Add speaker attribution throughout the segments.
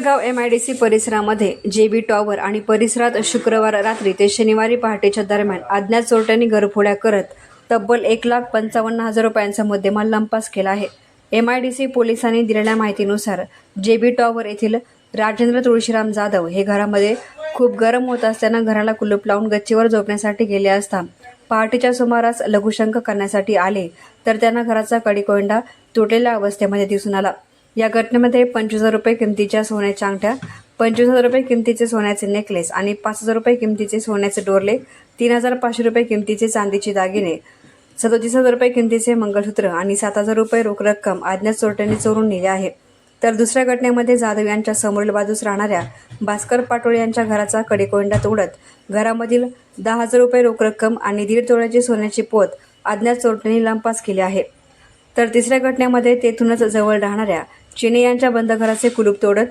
Speaker 1: Pimpalgaon M I D C परिसरामध्ये जे बी tower आणि परिसरात शुक्रवार रात्री ते शनिवारी पहाटेच्या दरम्यान अज्ञात चोरट्यांनी घरफोड्या करत तब्बल एक लाख पंचावन्न हजार रुपयांचा मुद्देमाल लंपास केला आहे. एम आय डी सी पोलिसांनी दिलेल्या माहितीनुसार जे बी टॉवर येथील राजेंद्र तुळशीराम जाधव हे घरामध्ये खूप गरम होत असताना घराला कुलूप लावून गच्चीवर झोपण्यासाठी गेले असता पहाटेच्या सुमारास लघुशंक करण्यासाठी आले तर त्यांना घराचा कडीकोंडा तुटलेल्या अवस्थेमध्ये दिसून आला. या घटनेमध्ये पंचवीस हजार रुपये किमतीच्या सोन्याच्या अंगठ्या पंचवीस हजार रुपये किमतीचे सोन्याचे नेकलेस आणि पाच हजार रुपये किमतीचे सोन्याचे डोरले तीन हजार पाचशे रुपये किमतीचे चांदीचे दागिने सदोतीस हजार रुपये किमतीचे मंगळसूत्र आणि सात हजार रुपये रोख रक्कम अज्ञात चोरट्यांनी चोरून नेले आहे. तर दुसऱ्या घटनेमध्ये जाधव यांच्या समोरील बाजूस राहणाऱ्या भास्कर पाटोळे यांच्या घराचा कडेकोंडा तोडत घरामधील दहा हजार रुपये रोख रक्कम आणि दीड तोळ्याची सोन्याची पोत अज्ञात चोरट्यांनी लंपास केली आहे. तर तिसऱ्या घटनेमध्ये तेथूनच जवळ राहणाऱ्या चिने यांच्या बंद घराचे कुलूप तोडत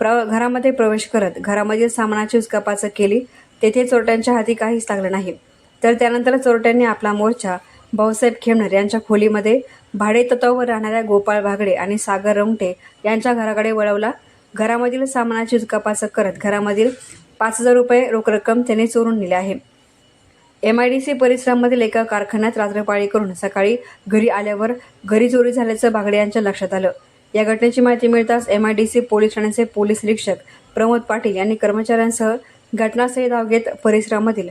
Speaker 1: प्र घरामध्ये प्रवेश करत घरामधील सामानाची उचकापाचक केली तेथे चोरट्यांच्या हाती काहीच लागलं नाही. तर त्यानंतर चोरट्यांनी आपला मोर्चा भाऊसाहेब खेमनर यांच्या खोलीमध्ये भाडे तत्वावर राहणाऱ्या गोपाळ भागडे आणि सागर रंगटे यांच्या घराकडे वळवला. घरामधील सामानाची उचकापाचक करत घरामधील पाच हजार रुपये रोख रक्कम त्याने चोरून नेली आहे. एम आय डी सी परिसरामधील एका कारखान्यात रात्रपाळी करून सकाळी घरी आल्यावर घरी चोरी झाल्याचं भागडे यांच्या लक्षात आलं. या घटनेची माहिती मिळताच M I D C police ठाण्याचे पोलीस निरीक्षक प्रमोद पाटील यांनी कर्मचाऱ्यांसह घटनास्थळी धाव घेत परिसरामधील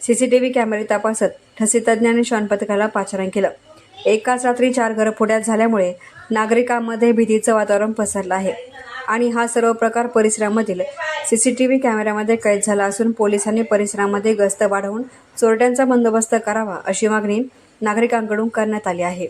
Speaker 1: सीसीटीव्ही कॅमेरे तपासत ठसीतज्ञ आणि श्वान पथकाला पाचारण केलं. एकाच रात्री चार घरफोड्यात झाल्यामुळे नागरिकांमध्ये भीतीचं वातावरण पसरलं आहे. आणि हा सर्व प्रकार परिसरामधील सीसीटीव्ही कॅमेऱ्यामध्ये कैद झाला असून पोलिसांनी परिसरामध्ये गस्त वाढवून चोरट्यांचा बंदोबस्त करावा अशी मागणी नागरिकांकडून करण्यात आली आहे.